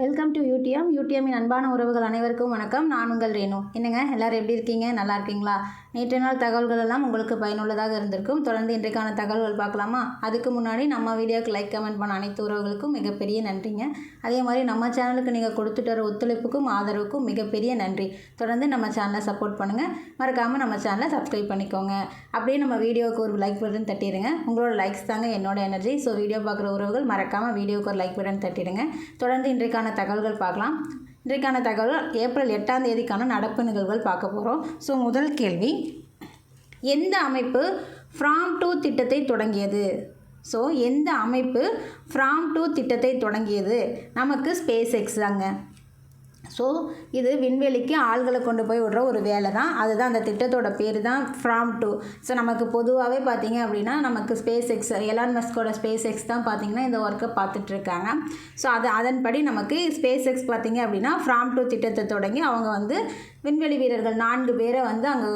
Welcome to UTM. யூடிஎம்மின் அன்பான உறவுகள் அனைவருக்கும் வணக்கம். நான் உங்கள் ரேணு. என்னங்க எல்லோரும் எப்படி இருக்கீங்க? நல்லா இருக்கீங்களா? நேற்று நாள் தகவல்கள் எல்லாம் உங்களுக்கு பயனுள்ளதாக இருந்திருக்கும். தொடர்ந்து இன்றைக்கான தகவல்கள் பார்க்கலாமா? அதுக்கு முன்னாடி நம்ம வீடியோக்கு லைக் கமெண்ட் பண்ண அனைத்து உறவுகளுக்கும் மிகப்பெரிய நன்றிங்க. அதே மாதிரி நம்ம சேனலுக்கு நீங்கள் கொடுத்துட்டு வர ஒத்துழைப்புக்கும் ஆதரவுக்கும் மிகப்பெரிய நன்றி. தொடர்ந்து நம்ம சேனலை சப்போர்ட் பண்ணுங்கள் மறக்காமல் நம்ம சேனலை சப்ஸ்கிரைப் பண்ணிக்கோங்க. அப்படியே நம்ம வீடியோவுக்கு ஒரு லைக் பட்டன் தட்டிடுங்க. உங்களோட லைக்ஸ் தாங்க என்னோட எனர்ஜி ஸோ வீடியோ பார்க்குற உறவுகள் மறக்காமல் வீடியோவுக்கு ஒரு லைக் பட்டன் தட்டிடுங்க. தொடர்ந்து இன்றைக்கான தகவல்கள் பார்க்கலாம். இன்றைக்கான தகவல் ஏப்ரல் எட்டாம் தேதிக்கான நடப்பு நிகழ்வுகள் பார்க்க போகிறோம் ஸோ முதல் கேள்வி எந்த அமைப்பு ஃப்ராம் டூ திட்டத்தை தொடங்கியது? ஸோ எந்த அமைப்பு ஃப்ராம் டூ திட்டத்தை தொடங்கியது? நமக்கு ஸ்பேஸ் எக்ஸ் தாங்க. ஸோ இது விண்வெளிக்கு ஆள்களை கொண்டு போய் விடுற ஒரு வேலை தான் அதுதான் அந்த திட்டத்தோட பேர் தான் ஃப்ராம் டூ ஸோ நமக்கு பொதுவாகவே பார்த்தீங்க அப்படின்னா நமக்கு ஸ்பேஸ் எக்ஸ் எலான் மஸ்கோட ஸ்பேஸ் எக்ஸ் தான் பார்த்தீங்கன்னா இந்த ஒர்க்கை பார்த்துட்ருக்காங்க ஸோ அது அதன்படி நமக்கு ஸ்பேஸ் எக்ஸ் பார்த்தீங்க அப்படின்னா ஃப்ராம் டூ திட்டத்தை தொடங்கி அவங்க வந்து விண்வெளி வீரர்கள் நான்கு பேரை வந்து அங்கே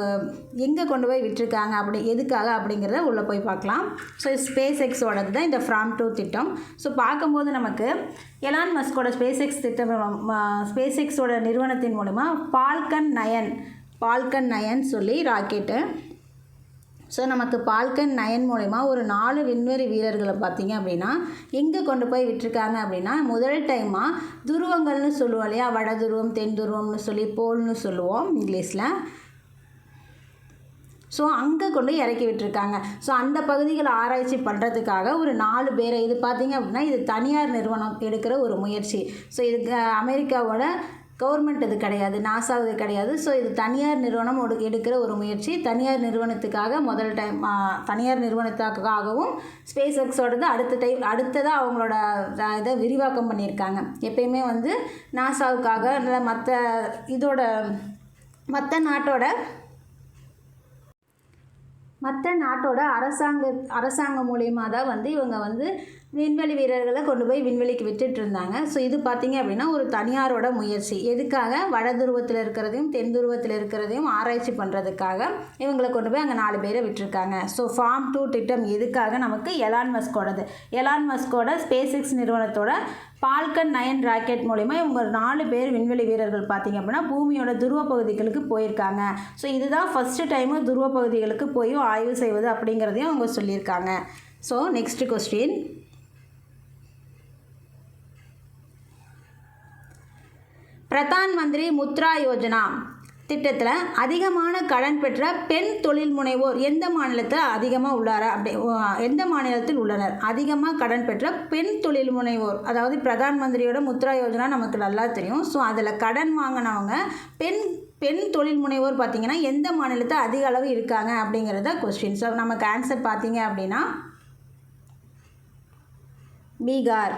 எங்கே கொண்டு போய் விட்டுருக்காங்க அப்படி எதுக்காக அப்படிங்கிறத உள்ளே போய் பார்க்கலாம். ஸோ ஸ்பேஸ் எக்ஸோடது தான் இந்த ஃப்ராம் டூ திட்டம். ஸோ பார்க்கும்போது நமக்கு எலான் மஸ்கோட ஸ்பேஸ் எக்ஸ் திட்டம் ஸ்பேஸ் எக்ஸோட நிறுவனத்தின் மூலமாக பால்கன் நயன் பால்கன் நயன் சொல்லி ராக்கெட்டு ஸோ நமக்கு பால்கன் நயன் மூலயமா ஒரு நாலு விண்வெளி வீரர்களை பார்த்தீங்க அப்படின்னா எங்கே கொண்டு போய் விட்டுருக்காங்க அப்படின்னா முதல் டைமாக துருவங்கள்னு சொல்லுவோம் இல்லையா? வட துருவம் தென் துருவம்னு சொல்லி போல்னு சொல்லுவோம் இங்கிலீஷில். ஸோ அங்கே கொண்டு இறக்கி விட்டுருக்காங்க. ஸோ அந்த பகுதிகளை ஆராய்ச்சி பண்ணுறதுக்காக ஒரு நாலு பேரை இது பார்த்தீங்க அப்படின்னா இது தனியார் நிறுவனம் எடுக்கிற ஒரு முயற்சி. ஸோ இதுக்கு அமெரிக்காவோட கவர்மெண்ட் இது கிடையாது நாசா இது கிடையாது. ஸோ இது தனியார் நிறுவனம் ஒரு எடுக்கிற ஒரு முயற்சி. தனியார் நிறுவனத்துக்காக முதல் டைம் தனியார் நிறுவனத்துக்காகவும் ஸ்பேஸ் எக்ஸோடது அடுத்த டைம் அடுத்ததாக அவங்களோட இதை விரிவாக்கம் பண்ணியிருக்காங்க. எப்பயுமே வந்து நாசாவுக்காக இல்லை மற்ற இதோட மற்ற நாட்டோட மற்ற நாட்டோட அரசாங்க அரசாங்கம் மூலியமாக தான் வந்து இவங்க வந்து விண்வெளி வீரர்களை கொண்டு போய் விண்வெளிக்கு விட்டுட்டு இருந்தாங்க. ஸோ இது பார்த்தீங்க அப்படின்னா ஒரு தனியாரோட முயற்சி. எதுக்காக? வட துருவத்தில் இருக்கிறதையும் தென் துருவத்தில் இருக்கிறதையும் ஆராய்ச்சி பண்ணுறதுக்காக இவங்களை கொண்டு போய் அங்கே நாலு பேரை விட்டுருக்காங்க. ஸோ ஃபார்ம் டூ திட்டம் எதுக்காக நமக்கு எலான் மஸ்கோடது எலான் மஸ்கோட ஸ்பேஸ் எக்ஸ் நிறுவனத்தோட பால்கன் நயன் ராக்கெட் மூலிமா இவங்க நாலு பேர் விண்வெளி வீரர்கள் பார்த்தீங்க அப்படின்னா பூமியோட துருவ பகுதிகளுக்கு போயிருக்காங்க. ஸோ இதுதான் ஃபஸ்ட்டு டைமு துருவ பகுதிகளுக்கு போய் ஆய்வு செய்வது அப்படிங்கிறதையும் அவங்க சொல்லியிருக்காங்க. So next question Pradhan Mantri Mudra Yojana திட்டத்தில் அதிகமான கடன் பெற்ற பெண் தொழில் முனைவோர் எந்த மாநிலத்தில் அதிகமாக உள்ளார? அப்படி எந்த மாநிலத்தில் உள்ளனர்? அதிகமாக கடன் பெற்ற பெண் தொழில் முனைவோர் அதாவது பிரதான் மந்திரியோட முத்ரா யோஜனா நமக்கு நல்லா தெரியும். ஸோ அதில் கடன் வாங்கினவங்க பெண் பெண் தொழில் முனைவோர் பார்த்திங்கன்னா எந்த மாநிலத்தில் அதிக அளவு இருக்காங்க அப்படிங்கிறத கொஸ்டின் ஸோ நமக்கு ஆன்சர் பார்த்தீங்க அப்படின்னா பீகார்.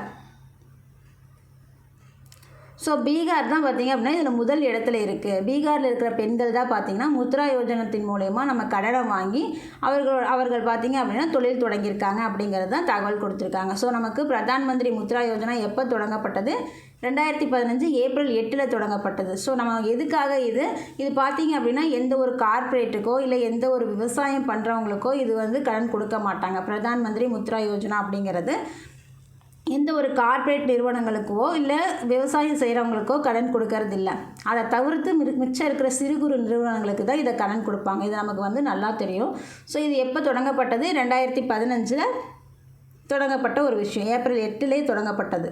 ஸோ பீகார் தான் பார்த்தீங்க அப்படின்னா இதில் முதல் இடத்துல இருக்குது பீகாரில் இருக்கிற பெண்கள் தான் பார்த்தீங்கன்னா முத்ரா யோஜனத்தின் மூலயமா நம்ம கடனை வாங்கி அவர்கள் அவர்கள் பார்த்தீங்க அப்படின்னா தொழில் தொடங்கியிருக்காங்க அப்படிங்கிறது தான் தகவல் கொடுத்துருக்காங்க. ஸோ நமக்கு பிரதான் மந்திரி முத்ரா யோஜனா எப்போ தொடங்கப்பட்டது? ரெண்டாயிரத்தி பதினஞ்சு ஏப்ரல் எட்டில் தொடங்கப்பட்டது. ஸோ நம்ம எதுக்காக இது? இது பார்த்தீங்க அப்படின்னா எந்த ஒரு கார்ப்பரேட்டுக்கோ இல்லை எந்த ஒரு விவசாயம் பண்ணுறவங்களுக்கோ இது வந்து கடன் கொடுக்க மாட்டாங்க. பிரதான் மந்திரி முத்ரா யோஜனா அப்படிங்கிறது. எந்த ஒரு கார்ப்பரேட் நிறுவனங்களுக்கோ இல்லை விவசாயம் செய்கிறவங்களுக்கோ கடன் கொடுக்கறது இல்லை அதை தவிர்த்து மிச்சம் இருக்கிற சிறு குறு நிறுவனங்களுக்கு தான் இதை கடன் கொடுப்பாங்க. இது நமக்கு வந்து நல்லா தெரியும். ஸோ இது எப்போ தொடங்கப்பட்டது? ரெண்டாயிரத்தி பதினஞ்சில் தொடங்கப்பட்ட ஒரு விஷயம். ஏப்ரல் எட்டுலேயே தொடங்கப்பட்டது.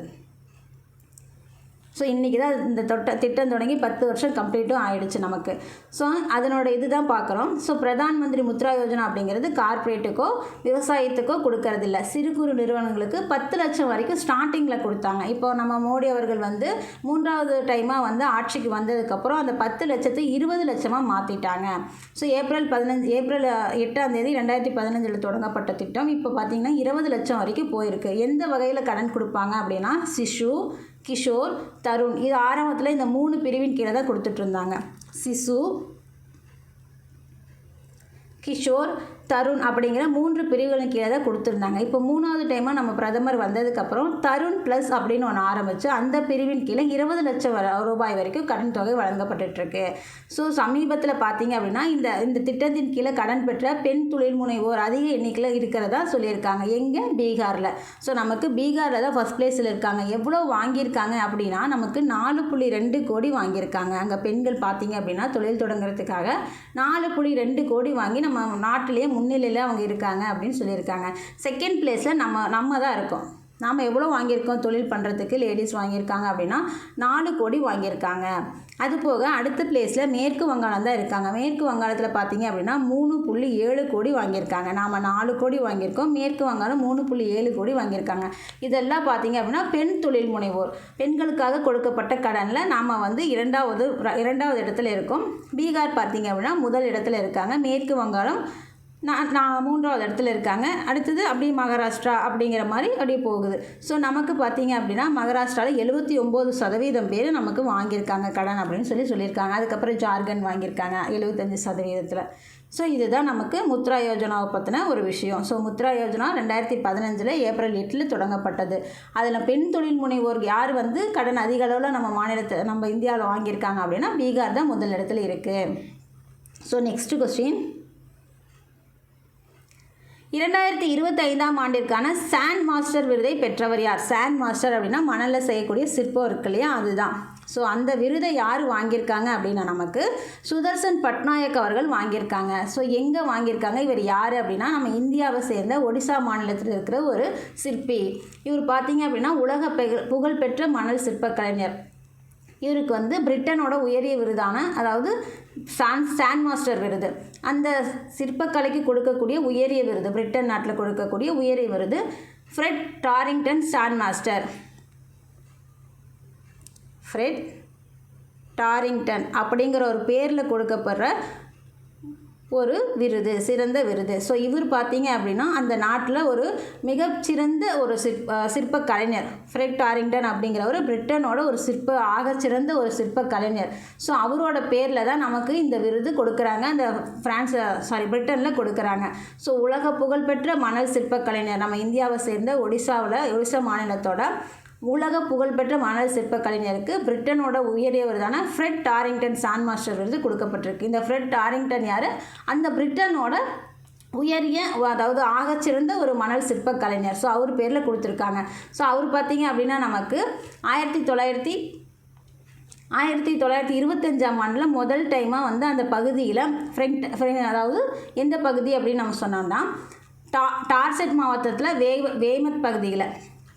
ஸோ இன்றைக்கி தான் இந்த தொட்ட திட்டம் தொடங்கி பத்து வருஷம் கம்ப்ளீட்டும் ஆயிடுச்சு நமக்கு. ஸோ அதனோட இது தான் பார்க்குறோம். ஸோ பிரதான் மந்திரி முத்ரா யோஜனா அப்படிங்கிறது கார்ப்பரேட்டுக்கோ விவசாயத்துக்கோ கொடுக்கறதில்ல. சிறு குறு நிறுவனங்களுக்கு பத்து லட்சம் வரைக்கும் ஸ்டார்டிங்கில் கொடுத்தாங்க. இப்போ நம்ம மோடி அவர்கள் வந்து மூன்றாவது டைமாக வந்து ஆட்சிக்கு வந்ததுக்கப்புறம் அந்த பத்து லட்சத்தை இருபது லட்சமாக மாற்றிட்டாங்க ஸோ ஏப்ரல் பதினஞ்சு ஏப்ரல் எட்டாம் தேதி ரெண்டாயிரத்தி பதினஞ்சில் தொடங்கப்பட்ட திட்டம் இப்போ பார்த்திங்கன்னா இருபது லட்சம் வரைக்கும் போயிருக்கு. எந்த வகையில் கடன் கொடுப்பாங்க அப்படின்னா சிஷு கிஷோர் தருண். இது ஆரம்பத்தில் இந்த மூணு பிரிவின் கீழே தான் கொடுத்துட்ருந்தாங்க சிசு கிஷோர் தருண் அப்படிங்கிற மூன்று பிரிவுகளின் கீழே தான் கொடுத்துருந்தாங்க. இப்போ மூணாவது டைமாக நம்ம பிரதமர் வந்ததுக்கப்புறம் தருண் ப்ளஸ் அப்படின்னு ஒன்று ஆரம்பித்து அந்த பிரிவின் கீழே இருபது லட்சம் ரூபாய் வரைக்கும் கடன் தொகை வழங்கப்பட்டுருக்கு ஸோ சமீபத்தில் பார்த்தீங்க அப்படின்னா இந்த இந்த திட்டத்தின் கீழே கடன் பெற்ற பெண் தொழில் முனைவோர் அதிக எண்ணிக்கையில் இருக்கிறதா சொல்லியிருக்காங்க. எங்கே? பீகாரில். ஸோ நமக்கு பீகாரில் தான் ஃபஸ்ட் பிளேஸில் இருக்காங்க. எவ்வளோ வாங்கியிருக்காங்க அப்படின்னா நமக்கு நாலு புள்ளி ரெண்டு கோடி வாங்கியிருக்காங்க. அங்கே பெண்கள் பார்த்தீங்க அப்படின்னா தொழில் தொடங்குறதுக்காக நாலு புள்ளி ரெண்டு கோடி வாங்கி நம்ம நாட்டிலேயே முன்னிலையில் அவங்க இருக்காங்க அப்படின்னு சொல்லியிருக்காங்க. செகண்ட் பிளேஸில் நம்ம நம்ம தான் இருக்கோம். நாம் எவ்வளோ வாங்கியிருக்கோம்? தொழில் பண்ணுறதுக்கு லேடிஸ் வாங்கியிருக்காங்க அப்படின்னா நாலு கோடி வாங்கியிருக்காங்க. அது போக அடுத்த பிளேஸில் மேற்கு வங்காளம் தான் இருக்காங்க. மேற்கு வங்காளத்தில் பார்த்தீங்க அப்படின்னா மூணு புள்ளி ஏழு கோடி வாங்கியிருக்காங்க. நாம் நாலு கோடி வாங்கியிருக்கோம். மேற்கு வங்காளம் மூணு புள்ளி ஏழு கோடி வாங்கியிருக்காங்க. இதெல்லாம் பார்த்தீங்க அப்படின்னா பெண் தொழில் முனைவோர். பெண்களுக்காக கொடுக்கப்பட்ட கடனில் நாம் வந்து இரண்டாவது இரண்டாவது இடத்துல இருக்கோம். பீகார் பார்த்தீங்க அப்படின்னா முதல் இடத்துல இருக்காங்க. மேற்கு வங்காளம் நான் நான் மூன்றாவது இடத்துல இருக்காங்க. அடுத்தது அப்படியே மகாராஷ்டிரா அப்படிங்கிற மாதிரி அப்படியே போகுது. ஸோ நமக்கு பார்த்தீங்க அப்படின்னா மகாராஷ்டிராவில் எழுபத்தி ஒம்பது சதவீதம் பேர் நமக்கு வாங்கியிருக்காங்க கடன் அப்படின்னு சொல்லி சொல்லியிருக்காங்க. அதுக்கப்புறம் ஜார்க்கண்ட் வாங்கியிருக்காங்க எழுபத்தஞ்சு சதவீதத்தில். ஸோ இதுதான் நமக்கு முத்ரா யோஜனாவை பற்றின ஒரு விஷயம். ஸோ முத்ரா யோஜனா ரெண்டாயிரத்தி பதினஞ்சில் ஏப்ரல் எட்டில் தொடங்கப்பட்டது. அதில் பெண் தொழில் முனைவோர் யார் வந்து கடன் அதிக அளவில் நம்ம மாநிலத்தை நம்ம இந்தியாவில் வாங்கியிருக்காங்க அப்படின்னா பீகார் தான் முதல் இடத்துல இருக்குது ஸோ நெக்ஸ்ட் கொஸ்டின் இரண்டாயிரத்தி இருபத்தைந்தாம் ஆண்டிற்கான சாண்ட் மாஸ்டர் விருதை பெற்றவர் யார்? சாண்ட் மாஸ்டர் அப்படின்னா மணலில் செய்யக்கூடிய சிற்பம் இருக்கு இல்லையா? அதுதான். ஸோ அந்த விருதை யார் வாங்கியிருக்காங்க அப்படின்னா நமக்கு சுதர்சன் பட்நாயக் அவர்கள் வாங்கியிருக்காங்க. ஸோ எங்கே வாங்கியிருக்காங்க? இவர் யார் அப்படின்னா நம்ம இந்தியாவை சேர்ந்த ஒடிசா மாநிலத்தில் இருக்கிற ஒரு சிற்பி. இவர் பார்த்தீங்க அப்படின்னா உலக பெக- புகழ்பெற்ற மணல் சிற்பக் கலைஞர் இவருக்கு வந்து பிரிட்டனோட உயரிய விருதான அதாவது சான் ஸ்டாண்ட் மாஸ்டர் விருது. அந்த சிற்பக்கலைக்கு கொடுக்கக்கூடிய உயரிய விருது பிரிட்டன் நாட்டில் கொடுக்கக்கூடிய உயரிய விருது Fred Darrington sand master. Fred Darrington அப்படிங்கிற ஒரு பேரில் கொடுக்கப்படுற ஒரு விருது சிறந்த விருது. ஸோ இவர் பார்த்தீங்க அப்படின்னா அந்த நாட்டில் ஒரு மிகச்சிறந்த ஒரு சிற்ப சிற்ப கலைஞர் ஃப்ரெட் டாரிங்டன் அப்படிங்கிறவர் பிரிட்டனோட ஒரு சிற்ப ஆகச்சிறந்த ஒரு சிற்ப கலைஞர் ஸோ அவரோட பேரில் தான் நமக்கு இந்த விருது கொடுக்குறாங்க. அந்த ஃப்ரான்ஸ் சாரி பிரிட்டனில் கொடுக்குறாங்க. ஸோ உலக புகழ்பெற்ற மணல் சிற்ப கலைஞர் நம்ம இந்தியாவை சேர்ந்த ஒடிசாவில் ஒடிசா மாநிலத்தோட உலக புகழ்பெற்ற மணல் சிற்ப கலைஞருக்கு பிரிட்டனோட உயரிய விருதான ஃப்ரெட் டாரிங்டன் சான் மாஸ்டர் விருது கொடுக்கப்பட்டிருக்கு. இந்த ஃப்ரெட் டாரிங்டன் யார்? அந்த பிரிட்டனோட உயரிய அதாவது ஆகச்சிறந்த ஒரு மணல் சிற்ப கலைஞர் ஸோ அவர் பேரில் கொடுத்துருக்காங்க. ஸோ அவர் பார்த்தீங்க அப்படின்னா நமக்கு ஆயிரத்தி தொள்ளாயிரத்தி ஆயிரத்தி தொள்ளாயிரத்தி இருபத்தஞ்சாம் ஆண்டில் முதல் டைமாக வந்து அந்த பகுதியில் ஃப்ரெண்ட் ஃப்ரெண்ட் அதாவது எந்த பகுதி அப்படின்னு நம்ம சொன்னோம்னா டா டார்செட் மாவட்டத்தில் வே வேமத் பகுதியில்.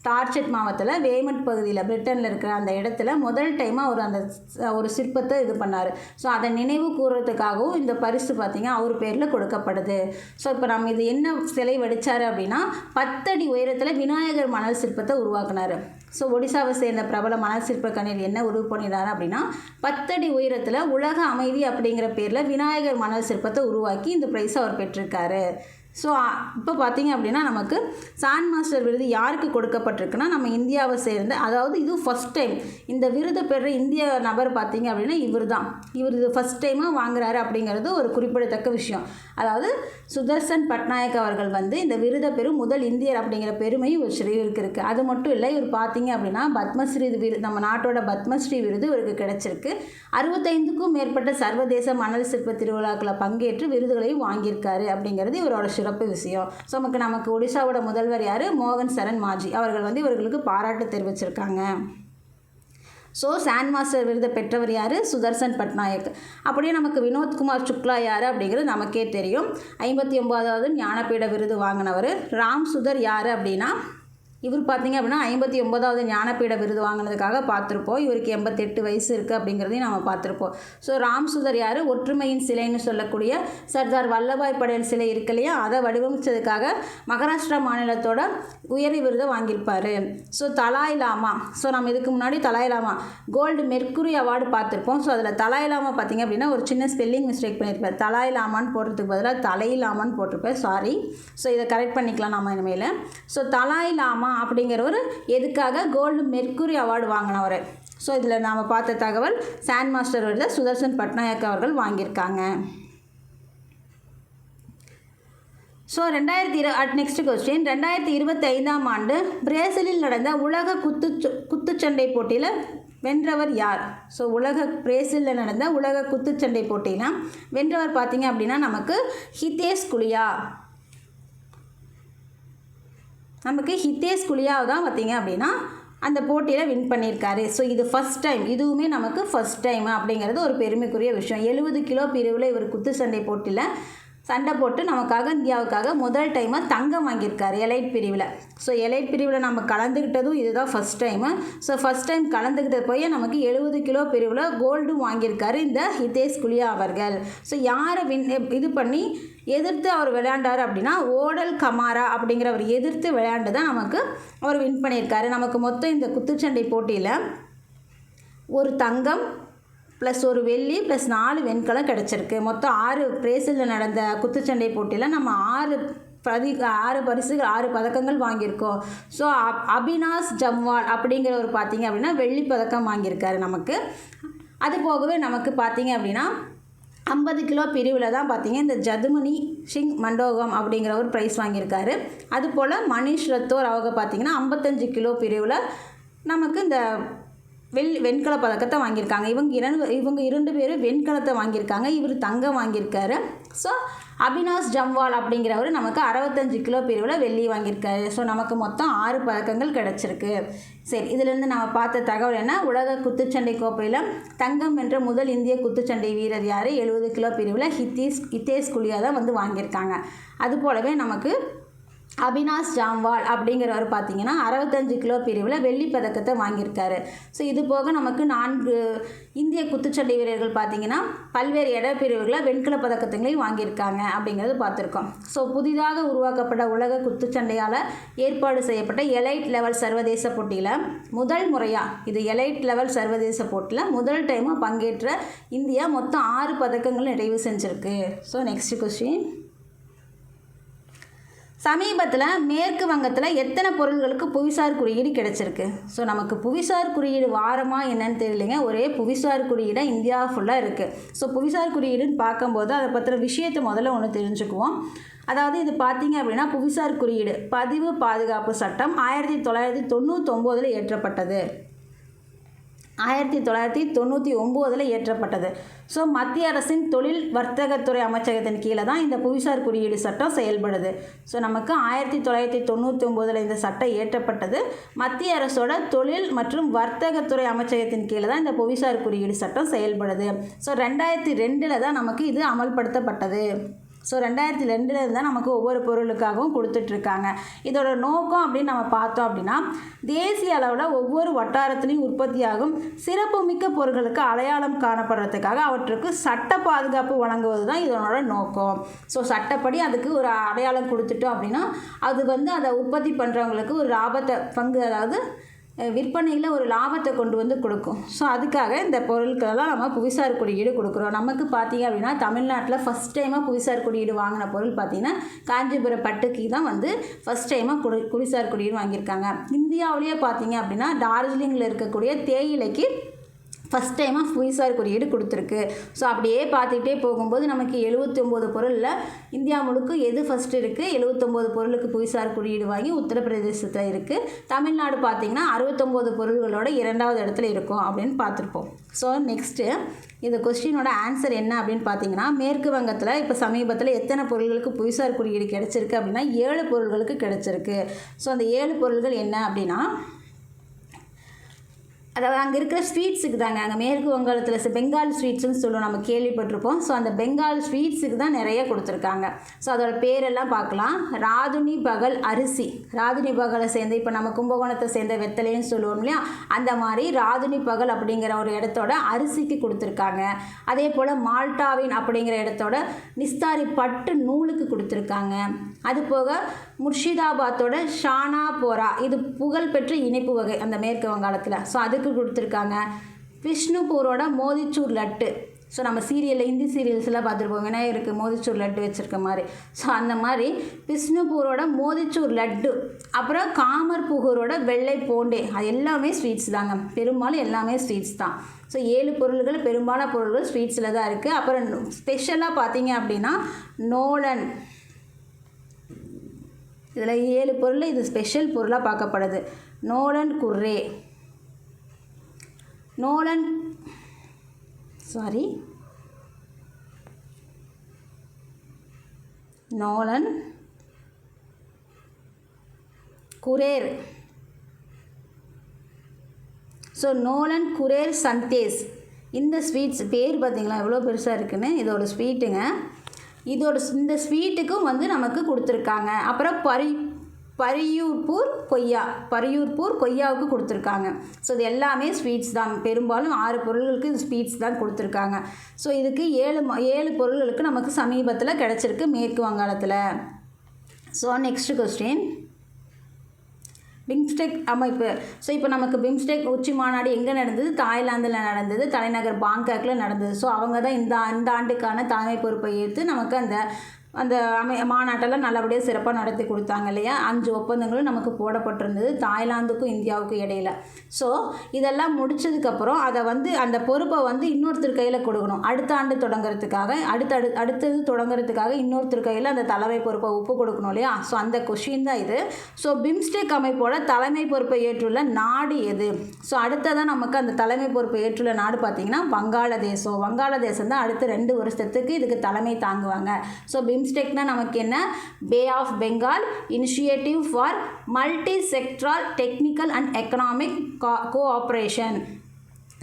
டார்ச்செட் மாவட்டத்தில் வேமட் பகுதியில் பிரிட்டனில் இருக்கிற அந்த இடத்துல முதல் டைமாக அவர் அந்த ஒரு சிற்பத்தை இது பண்ணார். ஸோ அதை நினைவு கூறுறதுக்காகவும் இந்த பரிசு பார்த்திங்க அவர் பேரில் கொடுக்கப்படுது. ஸோ இப்போ நம்ம இது என்ன சிலை வடித்தார் அப்படின்னா பத்தடி உயரத்தில் விநாயகர் மணல் சிற்பத்தை உருவாக்குனார். ஸோ ஒடிசாவை சேர்ந்த பிரபல மணல் சிற்ப என்ன உருவு பண்ணினார் அப்படின்னா பத்தடி உயரத்தில் உலக அமைதி அப்படிங்கிற பேரில் விநாயகர் மணல் சிற்பத்தை உருவாக்கி இந்த ப்ரைஸை அவர் பெற்றிருக்காரு. ஸோ இப்போ பார்த்தீங்க அப்படின்னா நமக்கு சாண்ட் மாஸ்டர் விருது யாருக்கு கொடுக்கப்பட்டிருக்குன்னா நம்ம இந்தியாவை சேர்ந்த அதாவது இது ஃபஸ்ட் டைம் இந்த விருதை பெற இந்திய நபர் பார்த்தீங்க அப்படின்னா இவர் தான் இவர் இது ஃபஸ்ட் டைமாக வாங்குறாரு அப்படிங்கிறது ஒரு குறிப்பிடத்தக்க விஷயம். அதாவது சுதர்சன் பட்நாயக் அவர்கள் வந்து இந்த விருதை பெறும் முதல் இந்தியர் அப்படிங்கிற பெருமையும் ஒரு ஸ்ரீவருக்கு இருக்குது அது மட்டும் இல்லை இவர் பார்த்தீங்க அப்படின்னா பத்மஸ்ரீ விருது நம்ம நாட்டோட பத்மஸ்ரீ விருது இவருக்கு கிடச்சிருக்கு. அறுபத்தைந்துக்கும் மேற்பட்ட சர்வதேச மணல் சிற்ப திருவிழாக்களை பங்கேற்று விருதுகளையும் வாங்கியிருக்காரு அப்படிங்கிறது இவரோட சிறப்பு விஷயம். ஸோ நமக்கு நமக்கு ஒடிசாவோட முதல்வர் யார்? மோகன் சரண் மாஜி. அவர்கள் வந்து இவர்களுக்கு பாராட்டு தெரிவிச்சிருக்காங்க. ஸோ சாண்ட் மாஸ்டர் விருது பெற்றவர் யார்? சுதர்சன் பட்நாயக். அப்படியே நமக்கு வினோத்குமார் சுக்லா யார் அப்படிங்கிறது நமக்கே தெரியும். ஐம்பத்தி ஒன்பதாவது ஞானபீட விருது வாங்கினவர். ராம் சுதர் யார் அப்படின்னா இவர் பார்த்தீங்க அப்படின்னா ஐம்பத்தி ஒன்பதாவது ஞானபீட விருது வாங்கினதுக்காக பார்த்துருப்போம். இவருக்கு எண்பத்தெட்டு வயசு இருக்குது அப்படிங்கிறதையும் நம்ம பார்த்துருப்போம். ஸோ ராம் சுதர் யார்? ஒற்றுமையின் சிலைன்னு சொல்லக்கூடிய சர்தார் வல்லபாய் படேல் சிலை இருக்கு இல்லையா? அதை வடிவமைச்சதுக்காக மகாராஷ்டிரா மாநிலத்தோட உயரிய விருதை வாங்கியிருப்பார். ஸோ தலாய் லாமா. ஸோ நம்ம இதுக்கு முன்னாடி Dalai Lama Gold Mercury award பார்த்துருப்போம். ஸோ அதில் தலாய் லாமா பார்த்தீங்க அப்படின்னா ஒரு சின்ன ஸ்பெல்லிங் மிஸ்டேக் பண்ணியிருப்பேன் தலாய் லாமான்னு போடுறதுக்கு பதிலாக தலை லாமான்னு போட்டிருப்பேன் சாரி ஸோ இதை கரெக்ட் பண்ணிக்கலாம் நம்ம இனிமேல். ஸோ தலாய் லாமா அப்படிங்கிறவர் எதுக்காக கோல்டு மெர்க்குரி அவார்டு வாங்கினவர். ஸோ இதில் நாம் பார்த்த தகவல் சாண்ட் மாஸ்டர் விருதை சுதர்சன் பட்நாயக் அவர்கள் வாங்கியிருக்காங்க. ஸோ ரெண்டாயிரத்தி இரு அட் நெக்ஸ்ட் கொஸ்டின் ரெண்டாயிரத்தி இருபத்தைந்தாம் ஆண்டு பிரேசிலில் நடந்த உலக குத்து குத்துச்சண்டை போட்டியில் வென்றவர் யார்? ஸோ உலக பிரேசிலில் நடந்த உலக குத்துச்சண்டை போட்டியில் வென்றவர் பார்த்தீங்க அப்படின்னா நமக்கு ஹிதேஷ் குலியா. நமக்கு ஹிதேஷ் குலியாவ் தான் பார்த்தீங்க அப்படின்னா அந்த போட்டியில் வின் பண்ணியிருக்காரு. ஸோ இது ஃபஸ்ட் டைம் இதுவுமே நமக்கு ஃபஸ்ட் டைம் அப்படிங்கிறது ஒரு பெருமைக்குரிய விஷயம். எழுபது கிலோ பிரிவில் இவர் குத்து சண்டை போட்டியில் சண்டை போட்டு நமக்காக இந்தியாவுக்காக முதல் டைமாக தங்கம் வாங்கியிருக்காரு எலைட் பிரிவில். ஸோ எலைட் பிரிவில் நம்ம கலந்துக்கிட்டதும் இதுதான் first time so first time கலந்துக்கிட்ட போய் நமக்கு எழுபது கிலோ பிரிவில் கோல்டும் வாங்கியிருக்காரு இந்த ஹிதேஷ் குலியா அவர்கள். ஸோ யாரை வின் இது பண்ணி எதிர்த்து அவர் விளையாண்டார் அப்படின்னா ஓடல் கமாரா அப்படிங்கிறவர் எதிர்த்து விளையாண்டு தான் நமக்கு அவர் வின் பண்ணியிருக்காரு. நமக்கு மொத்தம் இந்த குத்துச்சண்டை போட்டியில் ஒரு தங்கம் ப்ளஸ் ஒரு வெள்ளி ப்ளஸ் நாலு வெண்கலம் கிடச்சிருக்கு. மொத்தம் ஆறு பிரேசிலில் நடந்த குத்துச்சண்டை போட்டியில் நம்ம ஆறு பதி ஆறு பரிசுகள் ஆறு பதக்கங்கள் வாங்கியிருக்கோம். ஸோ அப் அபினாஷ் ஜம்வால் அப்படிங்கிறவர் பார்த்தீங்க அப்படின்னா வெள்ளி பதக்கம் வாங்கியிருக்காரு நமக்கு. அது போகவே நமக்கு பார்த்தீங்க அப்படின்னா ஐம்பது கிலோ பிரிவில் தான் பார்த்தீங்க இந்த ஜதுமணி சிங் மண்டோகம் அப்படிங்கிற ஒரு ப்ரைஸ் வாங்கியிருக்காரு. அதுபோல் மணிஷ் ரத்தோர் அவங்க பார்த்தீங்கன்னா ஐம்பத்தஞ்சு கிலோ பிரிவில் நமக்கு இந்த வெள் வெண்கல பதக்கத்தை வாங்கியிருக்காங்க. இவங்க இரண்டு இவங்க இரண்டு பேரும் வெண்கலத்தை வாங்கியிருக்காங்க. இவர் தங்கம் வாங்கியிருக்காரு. ஸோ அபினாஷ் ஜம்வால் அப்படிங்கிறவர் நமக்கு அறுபத்தஞ்சு கிலோ பிரிவில் வெள்ளி வாங்கியிருக்காரு. ஸோ நமக்கு மொத்தம் ஆறு பதக்கங்கள் கிடச்சிருக்கு. சரி இதிலேருந்து நம்ம பார்த்த தகவல் என்ன? உலக குத்துச்சண்டை கோப்பையில் தங்கம் என்ற முதல் இந்திய குத்துச்சண்டை வீரர் யார்? எழுபது கிலோ பிரிவில் ஹித்தீஸ் ஹித்தேஷ் குலியா தான் வந்து வாங்கியிருக்காங்க. அது போலவே நமக்கு அபினாஷ் ஜாம்வால் அப்படிங்கிறவர் பார்த்தீங்கன்னா அறுபத்தஞ்சு கிலோ பிரிவில் வெள்ளி பதக்கத்தை வாங்கியிருக்காரு. ஸோ இது போக நமக்கு நான்கு இந்திய குத்துச்சண்டை வீரர்கள் பார்த்தீங்கன்னா பல்வேறு இட பிரிவுகளில் வெண்கல பதக்கத்துங்களையும் வாங்கியிருக்காங்க அப்படிங்கிறது பார்த்துருக்கோம். ஸோ புதிதாக உருவாக்கப்பட்ட உலக குத்துச்சண்டையால் ஏற்பாடு செய்யப்பட்ட எலைட் லெவல் சர்வதேச போட்டியில் முதல் முறையாக இது எலைட் லெவல் சர்வதேச போட்டியில் முதல் டைமாக பங்கேற்ற இந்தியா மொத்தம் ஆறு பதக்கங்கள் நிறைவு செஞ்சுருக்கு. ஸோ நெக்ஸ்ட் கொஸ்டின் சமீபத்தில் மேற்கு வங்கத்தில் எத்தனை பொருள்களுக்கு புவிசார் குறியீடு கிடைச்சிருக்கு? ஸோ நமக்கு புவிசார் குறியீடு வாரமாக என்னன்னு தெரியலைங்க. ஒரே புவிசார் குறியீடாக இந்தியா ஃபுல்லாக இருக்குது ஸோ புவிசார் குறியீடுன்னு பார்க்கும்போது அதை பற்றின விஷயத்தை முதல்ல ஒன்று தெரிஞ்சுக்குவோம். அதாவது இது பார்த்தீங்க அப்படின்னா புவிசார் குறியீடு பதிவு பாதுகாப்பு சட்டம் ஆயிரத்தி தொள்ளாயிரத்தி தொண்ணூத்தொம்போதில் இயற்றப்பட்டது. ஆயிரத்தி தொள்ளாயிரத்தி தொண்ணூற்றி ஒம்போதில் இயற்றப்பட்டது. ஸோ மத்திய அரசின் தொழில் வர்த்தகத்துறை அமைச்சகத்தின் கீழே தான் இந்த புவிசார் குறியீடு சட்டம் செயல்படுது. ஸோ நமக்கு ஆயிரத்தி தொள்ளாயிரத்தி தொண்ணூற்றி ஒம்போதில் இந்த சட்டம் இயற்றப்பட்டது. மத்திய அரசோட தொழில் மற்றும் வர்த்தகத்துறை அமைச்சகத்தின் கீழே தான் இந்த புவிசார் குறியீடு சட்டம் செயல்படுது. ஸோ ரெண்டாயிரத்தி ரெண்டில் தான் நமக்கு இது அமல்படுத்தப்பட்டது. ஸோ ரெண்டாயிரத்தி ரெண்டுலேருந்து தான் நமக்கு ஒவ்வொரு பொருளுக்காகவும் கொடுத்துட்ருக்காங்க. இதோட நோக்கம் அப்படின்னு நம்ம பார்த்தோம் அப்படின்னா தேசிய அளவில் ஒவ்வொரு வட்டாரத்திலையும் உற்பத்தியாகும் சிறப்புமிக்க பொருட்களுக்கு அடையாளம் காணப்படுறதுக்காக அவற்றுக்கு சட்ட பாதுகாப்பு வழங்குவது தான் இதனோட நோக்கம். ஸோ சட்டப்படி அதுக்கு ஒரு அடையாளம் கொடுத்துட்டோம் அப்படின்னா அது வந்து அதை உற்பத்தி பண்ணுறவங்களுக்கு ஒரு லாபத்தை பங்கு அதாவது விற்பனையில் ஒரு லாபத்தை கொண்டு வந்து கொடுக்கும். ஸோ அதுக்காக இந்த பொருட்களெல்லாம் நம்ம புவிசார் குறியீடு கொடுக்குறோம். நமக்கு பார்த்தீங்க அப்படின்னா தமிழ்நாட்டில் ஃபஸ்ட் டைமாக புவிசார் குறியீடு வாங்கின பொருள் பார்த்திங்கன்னா காஞ்சிபுரம் பட்டுக்கு தான் வந்து ஃபஸ்ட் டைமாக குடி புவிசார் குறியீடு வாங்கியிருக்காங்க. இந்தியாவிலேயே பார்த்தீங்க அப்படின்னா டார்ஜிலிங்கில் இருக்கக்கூடிய தேயிலைக்கு ஃபஸ்ட் டைமாக புவிசார் குறியீடு கொடுத்துருக்கு. ஸோ அப்படியே பார்த்துக்கிட்டே போகும்போது நமக்கு எழுபத்தி ஒம்பது பொருளில் இந்தியா முழுக்க எது ஃபஸ்ட்டு இருக்குது எழுபத்தொம்போது பொருளுக்கு புவிசார் குறியீடு வாங்கி உத்தரப்பிரதேசத்தில் இருக்குது தமிழ்நாடு பார்த்திங்கன்னா அறுபத்தொம்போது பொருள்களோட இரண்டாவது இடத்துல இருக்கும் அப்படின்னு பார்த்துருப்போம். ஸோ நெக்ஸ்ட்டு இந்த கொஸ்டினோட ஆன்சர் என்ன அப்படின்னு பார்த்தீங்கன்னா மேற்கு வங்கத்தில் இப்போ சமீபத்தில் எத்தனை பொருள்களுக்கு புவிசார் குறியீடு கிடச்சிருக்கு அப்படின்னா ஏழு பொருள்களுக்கு கிடச்சிருக்கு. ஸோ அந்த ஏழு பொருள்கள் என்ன அப்படின்னா அதாவது அங்கே இருக்கிற ஸ்வீட்ஸுக்கு தாங்க. அங்கே மேற்கு வங்காளத்தில் பெங்கால் ஸ்வீட்ஸ்னு சொல்லுவோம். நம்ம கேள்விப்பட்டிருப்போம். ஸோ அந்த பெங்கால் ஸ்வீட்ஸுக்கு தான் நிறைய கொடுத்துருக்காங்க. ஸோ அதோட பேரெல்லாம் பார்க்கலாம். ராதுனி பகல் அரிசி. ராதுனி பகலை சேர்ந்து இப்போ நம்ம கும்பகோணத்தை சேர்ந்த வெத்தலைன்னு சொல்லுவோம் இல்லையா? அந்த மாதிரி ராதுனி பகல் அப்படிங்கிற ஒரு இடத்தோட அரிசிக்கு கொடுத்துருக்காங்க. அதே போல் மால்டாவின் அப்படிங்கிற இடத்தோட நிஸ்தாரி பட்டு நூலுக்கு கொடுத்துருக்காங்க. அது போக முர்ஷிதாபாத்தோட ஷானா போரா இது புகழ்பெற்ற இனிப்பு வகை அந்த மேற்கு வங்காளத்தில். ஸோ அதுக்கு கொடுத்துருக்காங்க. விஷ்ணுபூரோட மோதிச்சூர் லட்டு. ஸோ நம்ம சீரியலில் ஹிந்தி சீரியல்ஸ்லாம் பார்த்துருப்போம். விநாயகருக்கு மோதிச்சூர் லட்டு வச்சுருக்க மாதிரி. ஸோ அந்த மாதிரி விஷ்ணுபூரோட மோதிச்சூர் லட்டு. அப்புறம் காமர் புகூரோட வெள்ளை போண்டே. அது எல்லாமே ஸ்வீட்ஸ் தாங்க. பெரும்பாலும் எல்லாமே ஸ்வீட்ஸ் தான். ஸோ ஏழு பொருள்கள் பெரும்பாலான பொருள்கள் ஸ்வீட்ஸில் தான் இருக்குது அப்புறம் ஸ்பெஷலாக பார்த்தீங்க அப்படின்னா நோலன். இதில் ஏழு பொருள் இது ஸ்பெஷல் பொருளாக பார்க்கப்படுது. Nolen குர்ரே. Nolen. Sorry Nolen. Curare. So Nolen curare சந்தேஸ் இந்த ஸ்வீட்ஸ் பேர் பார்த்தீங்களா? எவ்வளோ பெருசாக இருக்குன்னு? இதோட ஸ்வீட்டுங்க இதோட இந்த ஸ்வீட்டுக்கும் வந்து நமக்கு கொடுத்துருக்காங்க. அப்புறம் பரி பரியூர்பூர் கொய்யா பரியூர்பூர் கொய்யாவுக்கு கொடுத்துருக்காங்க. ஸோ இது எல்லாமே ஸ்வீட்ஸ் தான். பெரும்பாலும் ஆறு பொருள்களுக்கு இது ஸ்வீட்ஸ் தான் கொடுத்துருக்காங்க. ஸோ இதுக்கு ஏழு ஏழு பொருள்களுக்கு நமக்கு சமீபத்தில் கிடச்சிருக்கு மேற்கு வங்காளத்தில். ஸோ நெக்ஸ்ட் கொஸ்டின் பிம்ஸ்டெக் அமைப்பு. ஸோ இப்போ நமக்கு பிம்ஸ்டெக் உச்சி மாநாடு எங்கே நடந்தது? தாய்லாந்தில் நடந்தது தலைநகர் பாங்காக்கில் நடந்தது. ஸோ அவங்க தான் இந்த இந்த ஆண்டுக்கான தலைமை பொறுப்பை ஏற்று நமக்கு அந்த அந்த அமை மாநாட்டெல்லாம் நல்லபடியாக சிறப்பாக நடத்தி கொடுத்தாங்க இல்லையா? அஞ்சு ஒப்பந்தங்களும் நமக்கு போடப்பட்டிருந்தது தாய்லாந்துக்கும் இந்தியாவுக்கும் இடையில. ஸோ இதெல்லாம் முடிச்சதுக்கப்புறம் அதை வந்து அந்த பொறுப்பை வந்து இன்னொருத்தர் கையில் கொடுக்கணும். அடுத்த ஆண்டு தொடங்குறதுக்காக அடுத்த அடு அடுத்தது தொடங்குறதுக்காக இன்னொருத்தர் கையில் அந்த தலைமை பொறுப்பை ஒப்பு கொடுக்கணும் இல்லையா? ஸோ அந்த கொஷின் தான் இது. ஸோ பிம்ஸ்டெக் அமைப்போட தலைமை பொறுப்பை ஏற்றுள்ள நாடு எது? ஸோ அடுத்ததான் நமக்கு அந்த தலைமை பொறுப்பை ஏற்றுள்ள நாடு பார்த்தீங்கன்னா வங்காளதேசம். வங்காளதேசம் தான் அடுத்த ரெண்டு வருஷத்துக்கு இதுக்கு தலைமை தாங்குவாங்க. ஸோ பிம்ஸ்டெக்னா நமக்கு என்ன? Bay of Bengal initiative for multi sectoral technical and economic cooperation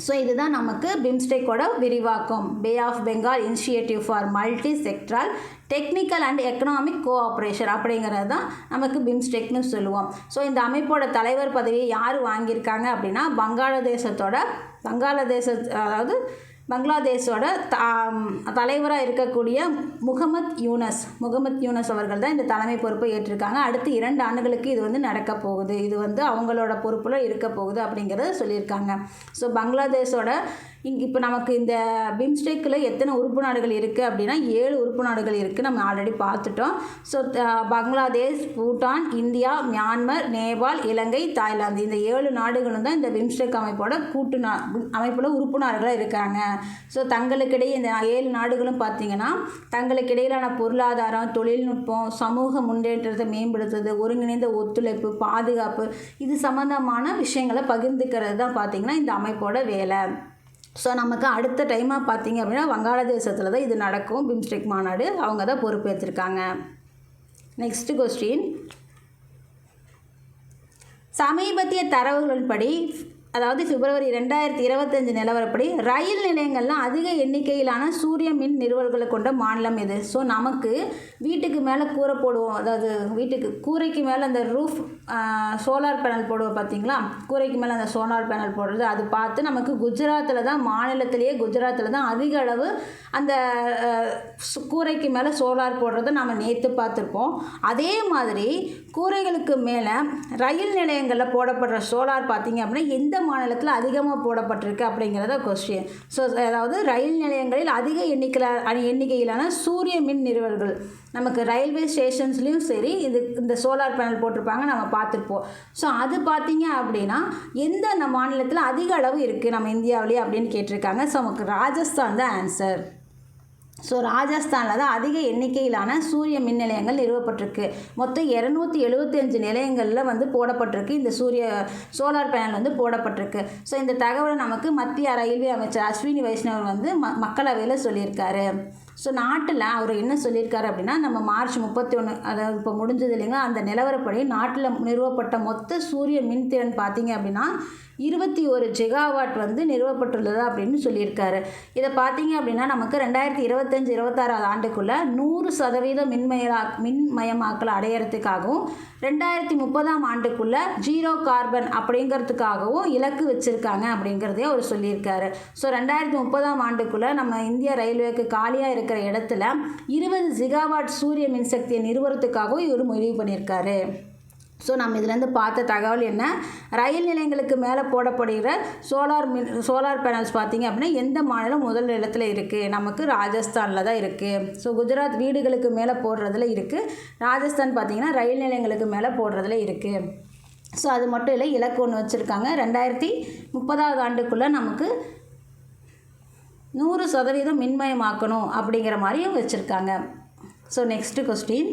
so இதுதான் நமக்கு பிம்ஸ்டெக்கோட விரிவாக்கம். Bay of Bengal initiative for multi sectoral technical and economic cooperation அப்படிங்கிறது தான் நமக்கு பிம்ஸ்டெக்னு சொல்லுவோம். ஸோ இந்த அமைப்போட தலைவர் பதவியை யார் வாங்கியிருக்காங்க அப்படின்னா வங்காளதேசத்தோட வங்காளதேச அதாவது பங்களாதேஷோட தலைவராக இருக்கக்கூடிய முகமத் யூனஸ் முகமத் யூனஸ் அவர்கள் தான் இந்த தலைமை பொறுப்பை ஏற்றிருக்காங்க. அடுத்து இரண்டு ஆண்டுகளுக்கு இது வந்து நடக்க போகுது. இது வந்து அவங்களோட பொறுப்பில் இருக்க போகுது அப்படிங்கிறத சொல்லியிருக்காங்க. ஸோ பங்களாதேஷோட இங்கே இப்போ நமக்கு இந்த பிம்ஸ்டெக்கில் எத்தனை உறுப்பு நாடுகள் இருக்குது அப்படின்னா ஏழு உறுப்பு நாடுகள் இருக்குது நம்ம ஆல்ரெடி பார்த்துட்டோம். So Bangladesh Bhutan India Myanmar Nepal Ilankai Thailand. இந்த ஏழு நாடுகளும் தான் இந்த பிம்ஸ்டெக் அமைப்போட கூட்டு நா அமைப்பில் உறுப்பு நாடுகளாக இருக்காங்க. ஸோ தங்களுக்கிடையே இந்த ஏழு நாடுகளும் பார்த்தீங்கன்னா தங்களுக்கு இடையிலான பொருளாதாரம் தொழில்நுட்பம் சமூக முன்னேற்றத்தை மேம்படுத்துறது ஒருங்கிணைந்த ஒத்துழைப்பு பாதுகாப்பு இது சம்மந்தமான விஷயங்களை பகிர்ந்துக்கிறது தான் பார்த்தீங்கன்னா இந்த அமைப்போட வேலை. ஸோ நமக்கு அடுத்த டைமாக பார்த்தீங்க அப்படின்னா வங்காளதேசத்தில் தான் இது நடக்கும். பிம்ஸ்டெக் மாநாடு அவங்க தான் பொறுப்பேற்றிருக்காங்க நெக்ஸ்ட் கொஸ்டின் சமீபத்திய தரவுகளின்படி அதாவது பிப்ரவரி ரெண்டாயிரத்தி இருபத்தஞ்சு நிலவரப்படி ரயில் நிலையங்கள்லாம் அதிக எண்ணிக்கையிலான சூரிய மின் நிறுவல்களை கொண்ட மாநிலம் இது ஸோ நமக்கு வீட்டுக்கு மேலே கூரை போடுவோம். அதாவது வீட்டுக்கு கூரைக்கு மேலே அந்த ரூஃப் சோலார் பேனல் போடுவோம் பார்த்தீங்களா கூரைக்கு மேலே அந்த சோலார் பேனல் போடுறது. அது பார்த்து நமக்கு குஜராத்தில் தான் மாநிலத்திலேயே குஜராத்தில் தான் அதிக அளவு அந்த கூரைக்கு மேலே சோலார் போடுறத நம்ம நேற்று பார்த்துருப்போம். அதே மாதிரி கூரைகளுக்கு மேலே ரயில் நிலையங்களில் போடப்படுற சோலார் பார்த்தீங்க அப்படின்னா எந்த மாநிலத்தில் அதிகமாக போடப்பட்டிருக்கு அப்படிங்கிறத கொஸ்டின் ஸோ அதாவது ரயில் நிலையங்களில் அதிக எண்ணிக்கையில எண்ணிக்கையிலான சூரிய மின் நிறுவல்கள் நமக்கு ரயில்வே ஸ்டேஷன்ஸ்லேயும் சரி இது இந்த சோலார் பேனல் போட்டிருப்பாங்க நம்ம பார்த்துருப்போம். ஸோ அது பார்த்தீங்க அப்படின்னா எந்த மாநிலத்தில் அதிக அளவு இருக்குது நம்ம இந்தியாவிலேயே அப்படின்னு கேட்டிருக்காங்க. ஸோ நமக்கு ராஜஸ்தான் தான் ஆன்சர் ஸோ ராஜஸ்தானில் தான் அதிக எண்ணிக்கையிலான சூரிய மின் நிலையங்கள் நிறுவப்பட்டிருக்கு. மொத்தம் இரநூத்தி எழுபத்தஞ்சு நிலையங்களில் வந்து போடப்பட்டிருக்கு. இந்த சூரிய சோலார் பேனல் வந்து போடப்பட்டிருக்கு. ஸோ இந்த தகவலை நமக்கு மத்திய ரயில்வே அமைச்சர் அஸ்வினி வைஷ்ணவர் வந்து ம மக்களவையில் சொல்லியிருக்காரு. ஸோ நாட்டில் அவர் என்ன சொல்லியிருக்காரு அப்படின்னா நம்ம மார்ச் முப்பத்தி ஒன்று அதாவது இப்போ முடிஞ்சது இல்லைங்க அந்த நிலவரப்படி நாட்டில் நிறுவப்பட்ட மொத்த சூரிய மின்திறன் பார்த்தீங்க அப்படின்னா இருபத்தி ஒரு ஜெகாவாட் வந்து நிறுவப்பட்டுள்ளது அப்படின்னு சொல்லியிருக்காரு. இதை பார்த்தீங்க அப்படின்னா நமக்கு ரெண்டாயிரத்தி இருபத்தஞ்சி இருபத்தாறாவது ஆண்டுக்குள்ளே நூறு சதவீத மின்மயலா மின்மயமாக்கல் அடையிறதுக்காகவும் ரெண்டாயிரத்தி முப்பதாம் ஆண்டுக்குள்ளே ஜீரோ கார்பன் அப்படிங்கிறதுக்காகவும் இலக்கு வச்சுருக்காங்க அப்படிங்கிறதையும் அவர் சொல்லியிருக்காரு. ஸோ ரெண்டாயிரத்தி முப்பதாம் ஆண்டுக்குள்ளே நம்ம இந்திய ரயில்வேக்கு காலியாக இருக்கிற இடத்துல இருபது ஜிகாவாட் சூரிய மின்சக்தியை நிறுவனத்துக்காகவும் இவர் முடிவு பண்ணியிருக்காரு. ஸோ நம்ம இதுலேருந்து பார்த்த தகவல் என்ன? ரயில் நிலையங்களுக்கு மேலே போடப்படுகிற சோலார் மின் சோலார் பேனல்ஸ் பார்த்திங்க அப்படின்னா எந்த மாநிலம் முதல் இடத்துல இருக்குது நமக்கு ராஜஸ்தானில் தான் இருக்குது ஸோ குஜராத் வீடுகளுக்கு மேலே போடுறதுல இருக்குது ராஜஸ்தான் பார்த்திங்கன்னா ரயில் நிலையங்களுக்கு மேலே போடுறதுல இருக்குது ஸோ அது மட்டும் இல்லை இலக்கு ஒன்று வச்சுருக்காங்க. ரெண்டாயிரத்தி முப்பதாவது ஆண்டுக்குள்ளே நமக்கு நூறு சதவீதம் மின்மயமாக்கணும் அப்படிங்கிற மாதிரியும் வச்சுருக்காங்க. ஸோ நெக்ஸ்ட்டு கொஸ்டின்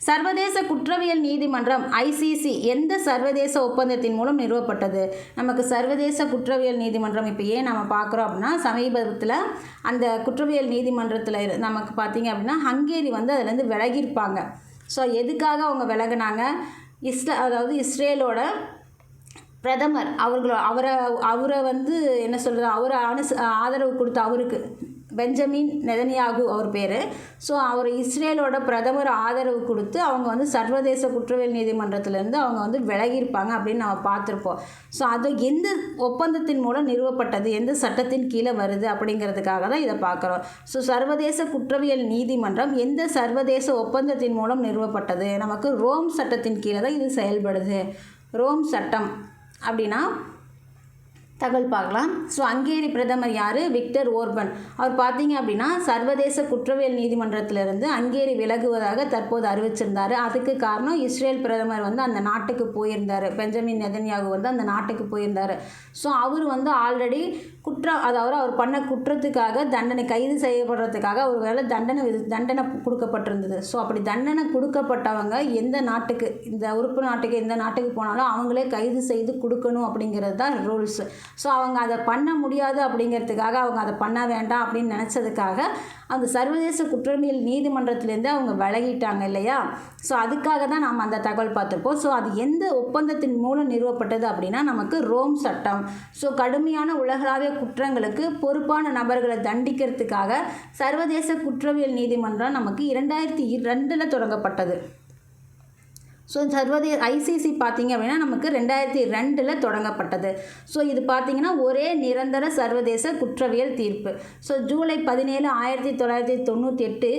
சர்வதேச குற்றவியல் நீதிமன்றம் ஐசிசி எந்த சர்வதேச ஒப்பந்தத்தின் மூலம் நிறுவப்பட்டது? நமக்கு சர்வதேச குற்றவியல் நீதிமன்றம் இப்போ ஏன் நம்ம பார்க்குறோம் அப்படின்னா சமீபத்தில் அந்த குற்றவியல் நீதிமன்றத்தில் இரு- நமக்கு பார்த்தீங்க அப்படின்னா ஹங்கேரி வந்து அதுலேருந்து விலகியிருப்பாங்க. ஸோ எதுக்காக அவங்க விலகினாங்க? இஸ்ரா அதாவது இஸ்ரேலோட பிரதமர் அவர்களோ அவரை அவரை வந்து என்ன சொல்கிறது அவரை அனுச ஆதரவு கொடுத்த அவருக்கு பெஞ்சமின் நெதனியாகு அவர் பேர். ஸோ அவர் இஸ்ரேலோட பிரதமர் ஆதரவு கொடுத்து அவங்க வந்து சர்வதேச குற்றவியல் நீதிமன்றத்திலேருந்து அவங்க வந்து விலகியிருப்பாங்க அப்படின்னு நம்ம பார்த்துருப்போம். ஸோ அது எந்த ஒப்பந்தத்தின் மூலம் நிறுவப்பட்டது எந்த சட்டத்தின் கீழே வருது அப்படிங்கிறதுக்காக தான் இதை பார்க்குறோம். ஸோ சர்வதேச குற்றவியல் நீதிமன்றம் எந்த சர்வதேச ஒப்பந்தத்தின் மூலம் நிறுவப்பட்டது? நமக்கு ரோம் சட்டத்தின் கீழே தான் இது செயல்படுது. ரோம் சட்டம். அப்படின்னா தகவல் பார்க்கலாம். ஸோ ஹங்கேரி பிரதமர் யார்? Victor Orban. அவர் பார்த்தீங்க அப்படின்னா சர்வதேச குற்றவியல் நீதிமன்றத்திலிருந்து ஹங்கேரி விலகுவதாக தற்போது அறிவிச்சிருந்தார். அதுக்கு காரணம் இஸ்ரேல் பிரதமர் வந்து அந்த நாட்டுக்கு போயிருந்தார். பெஞ்சமின் நெதன்யாகு வந்து அந்த நாட்டுக்கு போயிருந்தார். ஸோ அவர் வந்து ஆல்ரெடி குற்றம் அதாவது அவர் பண்ண குற்றத்துக்காக தண்டனை கைது செய்யப்படுறதுக்காக அவர் வேலை தண்டனை விதி- தண்டனை கொடுக்கப்பட்டிருந்தது. ஸோ அப்படி தண்டனை கொடுக்கப்பட்டவங்க எந்த நாட்டுக்கு இந்த உறுப்பு நாட்டுக்கு எந்த நாட்டுக்கு போனாலும் அவங்களே கைது செய்து கொடுக்கணும் அப்படிங்கிறது தான் ரூல்ஸ். ஸோ அவங்க அதை பண்ண முடியாது அப்படிங்கிறதுக்காக அவங்க அதை பண்ண வேண்டாம் அப்படின்னு நினச்சதுக்காக அந்த சர்வதேச குற்றவியல் நீதிமன்றத்திலேருந்து அவங்க விலகிட்டாங்க இல்லையா? ஸோ அதுக்காக தான் நாம் அந்த தகவல் பார்த்துருப்போம் ஸோ அது எந்த ஒப்பந்தத்தின் மூலம் நிறுவப்பட்டது அப்படின்னா நமக்கு ரோம் சட்டம். ஸோ கடுமையான உலகளாவிய குற்றங்களுக்கு பொறுப்பான நபர்களை தண்டிக்கிறதுக்காக சர்வதேச குற்றவியல் நீதிமன்றம் நமக்கு இரண்டாயிரத்தி இரண்டில் தொடங்கப்பட்டது. ஸோ சர்வதேச ஐசிசி பார்த்தீங்க அப்படின்னா நமக்கு ரெண்டாயிரத்தி ரெண்டில் தொடங்கப்பட்டது. ஸோ இது பார்த்தீங்கன்னா ஒரே நிரந்தர சர்வதேச குற்றவியல் தீர்ப்பு. ஸோ ஜூலை பதினேழு ஆயிரத்தி தொள்ளாயிரத்தி தொண்ணூற்றி எட்டு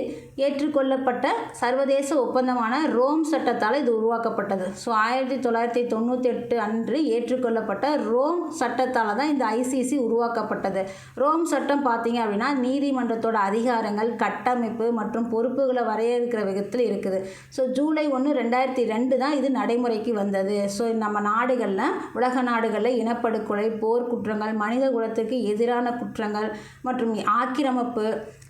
ஏற்றுக்கொள்ளப்பட்ட சர்வதேச ஒப்பந்தமான ரோம் சட்டத்தால் இது உருவாக்கப்பட்டது. ஸோ ஆயிரத்தி தொள்ளாயிரத்தி தொண்ணூற்றி எட்டு அன்று ஏற்றுக்கொள்ளப்பட்ட ரோம் சட்டத்தால் தான் இந்த ஐசிசி உருவாக்கப்பட்டது. ரோம் சட்டம் பார்த்தீங்க அப்படின்னா நீதிமன்றத்தோட அதிகாரங்கள் கட்டமைப்பு மற்றும் பொறுப்புகளை வரையறுக்கிற விதத்தில் இருக்குது. ஸோ ஜூலை ஒன்று ரெண்டாயிரத்தி ரெண்டு ரெண்டு தான் இது நடைமுறைக்கு வந்தது. ஸோ நம்ம நாடுகளில் உலக நாடுகளில் இனப்படுகொலை போர் குற்றங்கள் மனித குலத்துக்கு எதிரான குற்றங்கள் மற்றும் ஆக்கிரமிப்பு.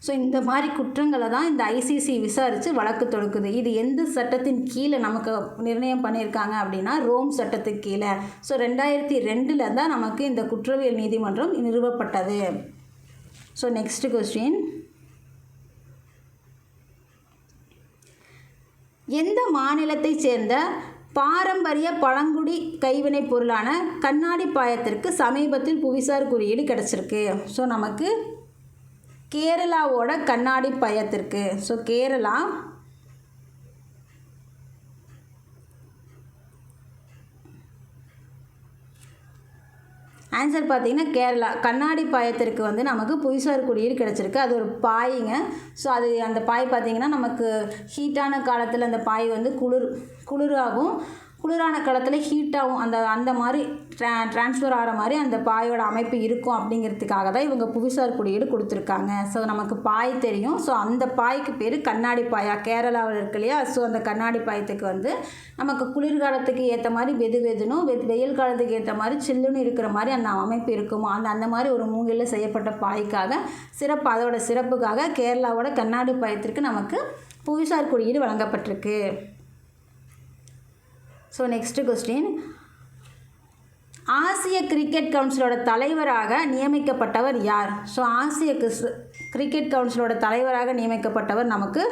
ஸோ இந்த மாதிரி குற்றங்களை தான் இந்த ஐசிசி விசாரித்து வழக்கு தொடுக்குது. இது எந்த சட்டத்தின் கீழே நமக்கு நிர்ணயம் பண்ணியிருக்காங்க அப்படின்னா ரோம் சட்டத்துக்கு கீழே. ஸோ ரெண்டாயிரத்தி ரெண்டில் தான் நமக்கு இந்த குற்றவியல் நீதிமன்றம் நிறுவப்பட்டது. ஸோ நெக்ஸ்ட் கொஸ்டின் எந்த மாநிலத்தைச் சேர்ந்த பாரம்பரிய பழங்குடி கைவினைப் பொருளான கண்ணாடி பாயத்திற்கு சமீபத்தில் புவிசார் குறியீடு கிடச்சிருக்கு? ஸோ நமக்கு கேரளாவோட கண்ணாடி பாயத்திற்கு ஸோ கேரளா ஆன்சர் பார்த்தீங்கன்னா கேரளா. கண்ணாடி பாயத்திற்கு வந்து நமக்கு புவிசார் குறியீடு கிடச்சிருக்கு. அது ஒரு பாய்ங்க. ஸோ அது அந்த பாய் பார்த்தீங்கன்னா நமக்கு ஹீட்டான காலத்தில் அந்த பாய் வந்து குளிர் குளிராகும். குளிரான காலத்தில் ஹீட்டாகும் அந்த அந்த மாதிரி ட்ரா ட்ரான்ஸ்ஃபர் ஆகிற மாதிரி அந்த பாயோட அமைப்பு இருக்கும் அப்படிங்கிறதுக்காக தான் இவங்க புவிசார் குறியீடு கொடுத்துருக்காங்க. ஸோ நமக்கு பாய் தெரியும். ஸோ அந்த பாய்க்கு பேர் கண்ணாடி பாயா. கேரளாவில் இருக்கு இல்லையா? ஸோ அந்த கண்ணாடி பாயத்துக்கு வந்து நமக்கு குளிர்காலத்துக்கு ஏற்ற மாதிரி வெது வெதுனும் வெ வெயில் காலத்துக்கு ஏற்ற மாதிரி சில்லுன்னு இருக்கிற மாதிரி அந்த அமைப்பு இருக்குமா? அந்த அந்த மாதிரி ஒரு மூங்கிலில் செய்யப்பட்ட பாய்க்காக சிறப்பு அதோட சிறப்புக்காக கேரளாவோட கண்ணாடி பாயத்திற்கு நமக்கு புவிசார் குறியீடு வழங்கப்பட்டிருக்கு. ஸோ நெக்ஸ்ட் கொஸ்டின் ஆசிய கிரிக்கெட் கவுன்சிலோட தலைவராக நியமிக்கப்பட்டவர் யார்? ஸோ ஆசிய கிஸ் கிரிக்கெட் கவுன்சிலோட தலைவராக நியமிக்கப்பட்டவர் நமக்கு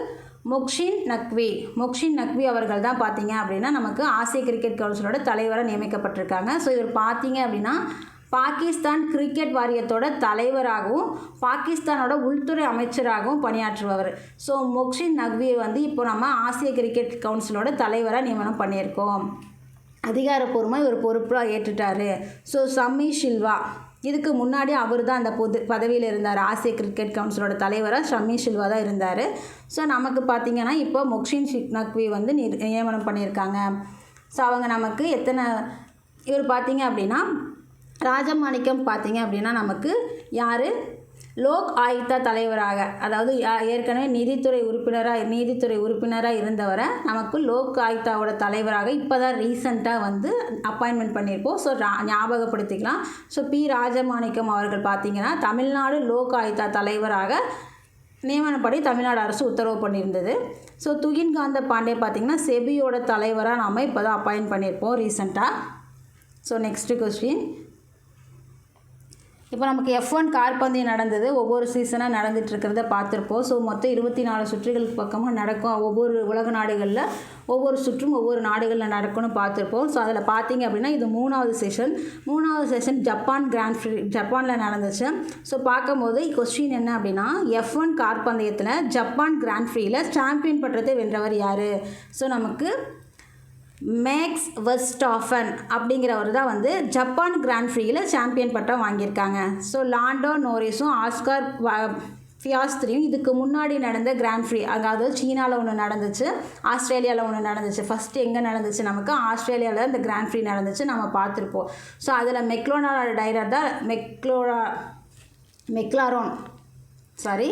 முக்ஷின் நக்வி. முக்ஷின் நக்வி அவர்கள் தான் பார்த்தீங்க அப்படின்னா நமக்கு ஆசிய கிரிக்கெட் கவுன்சிலோட தலைவராக நியமிக்கப்பட்டிருக்காங்க. ஸோ இவர் பார்த்தீங்க அப்படின்னா பாகிஸ்தான் கிரிக்கெட் வாரியத்தோட தலைவராகவும் பாகிஸ்தானோட உள்துறை அமைச்சராகவும் பணியாற்றுபவர். ஸோ மொக்ஷின் நக்வியை வந்து இப்போ நம்ம ஆசிய கிரிக்கெட் கவுன்சிலோட தலைவராக நியமனம் பண்ணியிருக்கோம். அதிகாரப்பூர்வமாக இவர் பொறுப்பாக ஏற்றுட்டார். ஸோ சம்மி ஷில்வா இதுக்கு முன்னாடி அவர் தான் அந்த பொது பதவியில் இருந்தார். ஆசிய கிரிக்கெட் கவுன்சிலோட தலைவராக ஷமி ஷில்வா தான் இருந்தார். ஸோ நமக்கு பார்த்திங்கன்னா இப்போ மொக்ஷின் ஷிக் நக்வி வந்து நியமனம் பண்ணியிருக்காங்க. ஸோ அவங்க நமக்கு எத்தனை இவர் பார்த்திங்க அப்படின்னா ராஜமாணிக்கம் பார்த்தீங்க அப்படின்னா நமக்கு யார்? லோக் ஆயுக்தா தலைவராக அதாவது யா- ஏற்கனவே நீதித்துறை உறுப்பினராக நீதித்துறை உறுப்பினராக இருந்தவரை நமக்கு லோக் ஆயுக்தாவோட தலைவராக இப்போ தான் ரீசண்டாக வந்து அப்பாயின்மெண்ட் பண்ணியிருப்போம். ஸோ ரா ஞாபகப்படுத்திக்கலாம். So B. ராஜமாணிக்கம் அவர்கள் பார்த்தீங்கன்னா தமிழ்நாடு லோக் ஆயுக்தா தலைவராக நியமனப்படி தமிழ்நாடு அரசு உத்தரவு பண்ணியிருந்தது. ஸோ துகின் காந்த பாண்டே பார்த்திங்கன்னா செபியோட தலைவராக நாம் இப்போ தான் அப்பாயின்ட் பண்ணியிருப்போம் ரீசெண்டாக ஸோ நெக்ஸ்ட்டு கொஸ்டின் இப்போ நமக்கு எஃப் ஒன் கார் பந்தயம் நடந்தது. ஒவ்வொரு சீசனாக நடந்துகிட்ருக்கிறத பார்த்துருப்போம். ஸோ மொத்தம் இருபத்தி நாலு சுற்றுகளுக்கு பக்கமாக நடக்கும். ஒவ்வொரு உலக நாடுகளில் ஒவ்வொரு சுற்றும் ஒவ்வொரு நாடுகளில் நடக்கும்னு பார்த்துருப்போம். ஸோ அதில் பார்த்தீங்க அப்படின்னா இது மூணாவது செஷன் மூணாவது செஷன் ஜப்பான் கிராண்ட் ஃப்ரீ ஜப்பானில் நடந்துச்சு. ஸோ பார்க்கும்போது கொஸ்டின் என்ன அப்படின்னா எஃப் ஒன் கார் பந்தயத்தில் ஜப்பான் கிராண்ட் ஃப்ரீயில் சாம்பியன் பட்டத்தை வென்றவர் யார்? ஸோ நமக்கு மேக்ஸ் வெஸ்டாஃபன் அப்படிங்கிறவர் தான் வந்து ஜப்பான் கிராண்ட் ஃப்ரீயில் சாம்பியன் பட்டம் வாங்கியிருக்காங்க. ஸோ லாண்டோ நோரிஸும் ஆஸ்கார் ஃபியாஸ்திரியும் இதுக்கு முன்னாடி நடந்த கிராண்ட் ஃப்ரீ அதாவது சீனாவில் ஒன்று நடந்துச்சு ஆஸ்திரேலியாவில் ஒன்று நடந்துச்சு. ஃபஸ்ட்டு எங்கே நடந்துச்சு நமக்கு? ஆஸ்திரேலியாவில் இந்த கிராண்ட் ஃப்ரீ நடந்துச்சு நம்ம பார்த்துருப்போம். ஸோ அதில் மெக்லோனாரோட டைரர் தான் மெக்லோரா மெக்லாரோன். சாரி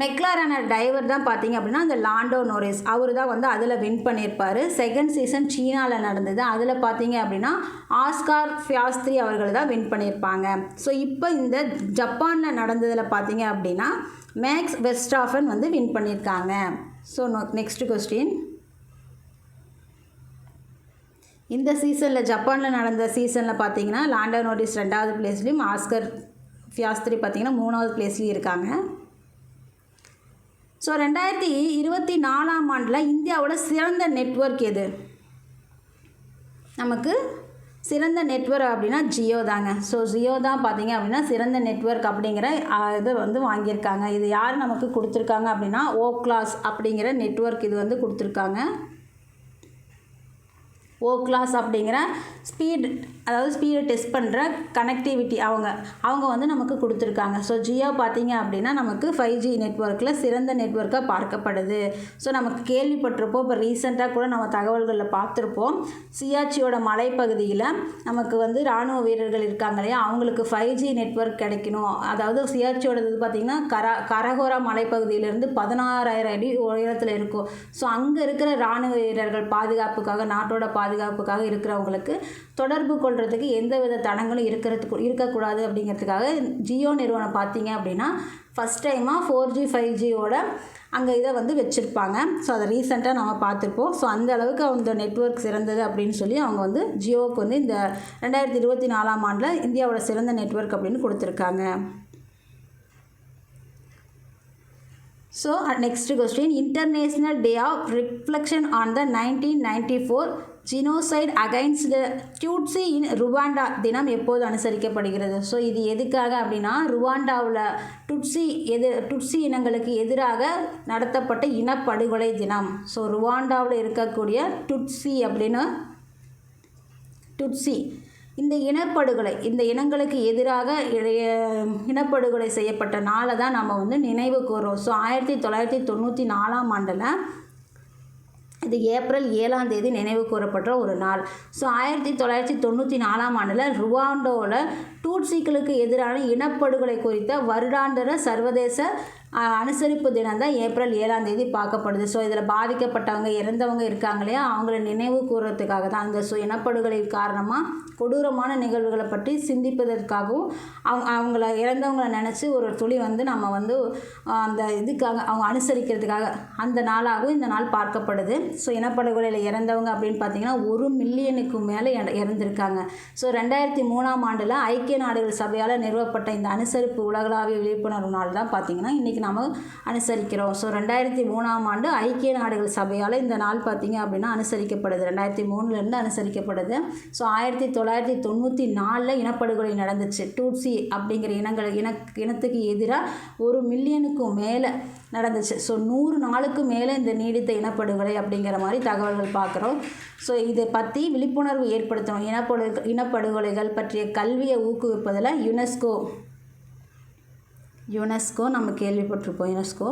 மெக்லாரான டிரைவர் தான் பார்த்தீங்க அப்படின்னா அந்த லாண்டோ நோரிஸ் அவர் தான் வந்து அதில் வின் பண்ணியிருப்பார். செகண்ட் சீசன் சீனாவில் நடந்தது. அதில் பார்த்தீங்க அப்படின்னா ஆஸ்கார் ஃபியாஸ்திரி அவர்கள் தான் வின் பண்ணியிருப்பாங்க. ஸோ இப்போ இந்த ஜப்பானில் நடந்ததில் பார்த்தீங்க அப்படின்னா மேக்ஸ் வெஸ்டாஃபன் வந்து வின் பண்ணியிருக்காங்க. ஸோ நெக்ஸ்ட் கொஸ்டின் இந்த சீசனில் ஜப்பானில் நடந்த சீசனில் பார்த்தீங்கன்னா லாண்டோ நோட்டிஸ் ரெண்டாவது பிளேஸ்லேயும் ஆஸ்கர் ஃபியாஸ்திரி பார்த்தீங்கன்னா மூணாவது பிளேஸ்லேயும் இருக்காங்க. ஸோ ரெண்டாயிரத்தி இருபத்தி நாலாம் ஆண்டில் இந்தியாவோட சிறந்த நெட்வொர்க் எது? நமக்கு சிறந்த நெட்வொர்க் அப்படின்னா ஜியோ தாங்க. ஸோ ஜியோ தான் பார்த்தீங்க அப்படின்னா சிறந்த நெட்வொர்க் அப்படிங்கிற இது வந்து வாங்கியிருக்காங்க. இது யார் நமக்கு கொடுத்துருக்காங்க அப்படின்னா ஓ கிளாஸ் அப்படிங்கிற நெட்வொர்க் இது வந்து கொடுத்துருக்காங்க. ஓ கிளாஸ் அப்படிங்கிற ஸ்பீட் அதாவது ஸ்பீடை டெஸ்ட் பண்ணுற கனெக்டிவிட்டி அவங்க அவங்க வந்து நமக்கு கொடுத்துருக்காங்க. ஸோ ஜியோ பார்த்தீங்க அப்படின்னா நமக்கு ஃபைவ் ஜி நெட்ஒர்க்கில் சிறந்த நெட்ஒர்க்காக பார்க்கப்படுது. ஸோ நமக்கு கேள்விப்பட்டிருப்போம். இப்போ ரீசெண்டாக கூட நம்ம தகவல்களில் பார்த்துருப்போம். சியாச்சியோட மலைப்பகுதியில் நமக்கு வந்து இராணுவ வீரர்கள் இருக்காங்க இல்லையா? அவங்களுக்கு ஃபைவ் ஜி நெட்ஒர்க் கிடைக்கணும். அதாவது சியாச்சியோட இது பார்த்திங்கன்னா கர கரகோரா மலைப்பகுதியிலேருந்து பதினாறாயிரம் அடி உயரத்தில் இருக்கும். ஸோ அங்கே இருக்கிற இராணுவ வீரர்கள் பாதுகாப்புக்காக நாட்டோட பாதுகாப்புக்காக இருக்கிறவங்களுக்கு தொடர்பு கொள்றதுக்கு எந்த வித தடங்களும் இருக்கிறதுக்கு இருக்கக்கூடாது அப்படிங்கிறதுக்காக ஜியோ நிறுவனம் பார்த்தீங்க அப்படின்னா ஃபஸ்ட் டைமாக ஃபோர் ஜி ஃபைவ் ஜியோட அங்கே இதை வந்து வச்சுருப்பாங்க. ஸோ அதை ரீசெண்டாக நம்ம பார்த்துருப்போம். ஸோ அந்த அளவுக்கு அந்த நெட்ஒர்க் சிறந்தது அப்படின்னு சொல்லி அவங்க வந்து ஜியோவுக்கு வந்து இந்த ரெண்டாயிரத்தி இருபத்தி நாலாம் ஆண்டில் இந்தியாவோட சிறந்த நெட்ஒர்க் அப்படின்னு கொடுத்துருக்காங்க. So next question international day of reflection on the nineteen ninety four genocide against the Tutsi in Rwanda தினம் எப்போது அனுசரிக்கப்படுகிறது? ஸோ இது எதுக்காக அப்படின்னா ருவாண்டாவில் டுட்ஸி எது டுட்ஸி இனங்களுக்கு எதிராக நடத்தப்பட்ட இனப்படுகொலை தினம். ஸோ ருவாண்டாவில் இருக்கக்கூடிய டுட்ஸி அப்படின்னு டுட்ஸி இந்த இனப்படுகொலை இந்த இனங்களுக்கு எதிராக இனப்படுகொலை செய்யப்பட்ட நாளை தான் நம்ம வந்து நினைவு கூறுறோம். ஸோ ஆயிரத்தி தொள்ளாயிரத்தி தொண்ணூற்றி நாலாம் ஆண்டில் இது ஏப்ரல் ஏழாம் தேதி நினைவு கூறப்பட்ட ஒரு நாள். ஸோ ஆயிரத்தி தொள்ளாயிரத்தி தொண்ணூற்றி நாலாம் ஆண்டில் ருவாண்டோவில் டூட்சிகளுக்கு எதிரான இனப்படுகொலை குறித்த வருடாந்திர சர்வதேச அனுசரிப்பு தினம் தான் ஏப்ரல் ஏழாம் தேதி பார்க்கப்படுது. ஸோ இதில் பாதிக்கப்பட்டவங்க இறந்தவங்க இருக்காங்க இல்லையா? அவங்கள நினைவு கூறுறதுக்காக தான் அந்த ஸோ இனப்படுகொலை காரணமாக கொடூரமான நிகழ்வுகளை பற்றி சிந்திப்பதற்காகவும் அவங்க அவங்கள இறந்தவங்களை நினச்சி ஒரு துளி வந்து நம்ம வந்து அந்த இதுக்காக அவங்க அனுசரிக்கிறதுக்காக அந்த நாளாகவும் இந்த நாள் பார்க்கப்படுது. ஸோ இனப்படுகொலையில் இறந்தவங்க அப்படின்னு பார்த்தீங்கன்னா ஒரு மில்லியனுக்கு மேலே இறந்துருக்காங்க. ஸோ ரெண்டாயிரத்தி மூணாம் ஆண்டில் ஐக்கிய நாடுகள் சபையால் நிறுவப்பட்ட இந்த அனுசரிப்பு உலகளாவிய விழிப்புணர்வு நாள் தான் பார்த்தீங்கன்னா இன்றைக்கி நாம் அனுசரிக்கிறோம். ஸோ ரெண்டாயிரத்தி மூணாம் ஆண்டு ஐக்கிய நாடுகள் சபையால் இந்த நாள் பார்த்திங்க அப்படின்னா அனுசரிக்கப்படுது. ரெண்டாயிரத்தி மூணுலேருந்து அனுசரிக்கப்படுது. ஸோ ஆயிரத்தி தொள்ளாயிரத்தி தொண்ணூற்றி நாலில் இனப்படுகொலை நடந்துச்சு. டூட்ஸி அப்படிங்கிற இனங்கள் இன இனத்துக்கு எதிராக ஒரு மில்லியனுக்கும் மேலே நடந்துச்சு. ஸோ நூறு நாளுக்கு மேலே இந்த நீடித்த இனப்படுகொலை அப்படிங்கிற மாதிரி தகவல்கள் பார்க்குறோம் ஸோ இதை பற்றி விழிப்புணர்வு ஏற்படுத்தணும். இனப்படு இனப்படுகொலைகள் பற்றிய கல்வியை ஊக்குவிப்பதில் யுனெஸ்கோ யுனெஸ்கோ நம்ம கேள்விப்பட்டிருப்போம் யுனெஸ்கோ.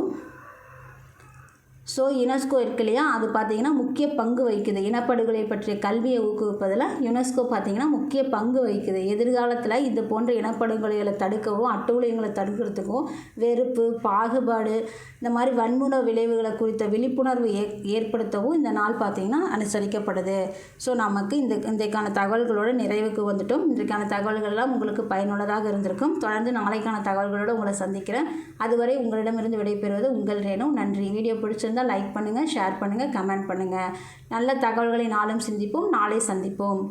ஸோ யுனெஸ்கோ இருக்கு இல்லையா அது பார்த்திங்கன்னா முக்கிய பங்கு வகிக்குது. இனப்படுகொலை பற்றிய கல்வியை ஊக்குவிப்பதில் யுனெஸ்கோ பார்த்திங்கன்னா முக்கிய பங்கு வகிக்குது. எதிர்காலத்தில் இது போன்ற இனப்படுகொலைகளை தடுக்கவும் அட்டூழியங்களை தடுக்கிறதுக்கும் வெறுப்பு பாகுபாடு இந்த மாதிரி வன்முறை விளைவுகளை குறித்த விழிப்புணர்வு ஏ ஏற்படுத்தவும் இந்த நாள் பார்த்திங்கன்னா அனுசரிக்கப்படுது. ஸோ நமக்கு இந்த இன்றைக்கான தகவல்களோட நிறைவுக்கு வந்துட்டோம். இன்றைக்கான தகவல்கள்லாம் உங்களுக்கு பயனுள்ளதாக இருந்திருக்கும். தொடர்ந்து நாளைக்கான தகவல்களோடு உங்களை சந்திக்கிறேன். அதுவரை உங்களிடமிருந்து விடைபெறுவது உங்கள் ரேனும் நன்றி. வீடியோ பிடிச்சிருந்தால் லைக் பண்ணுங்கள் ஷேர் பண்ணுங்கள் கமெண்ட் பண்ணுங்கள் நல்ல தகவல்களை நாளும் சிந்திப்போம் நாளை சந்திப்போம்.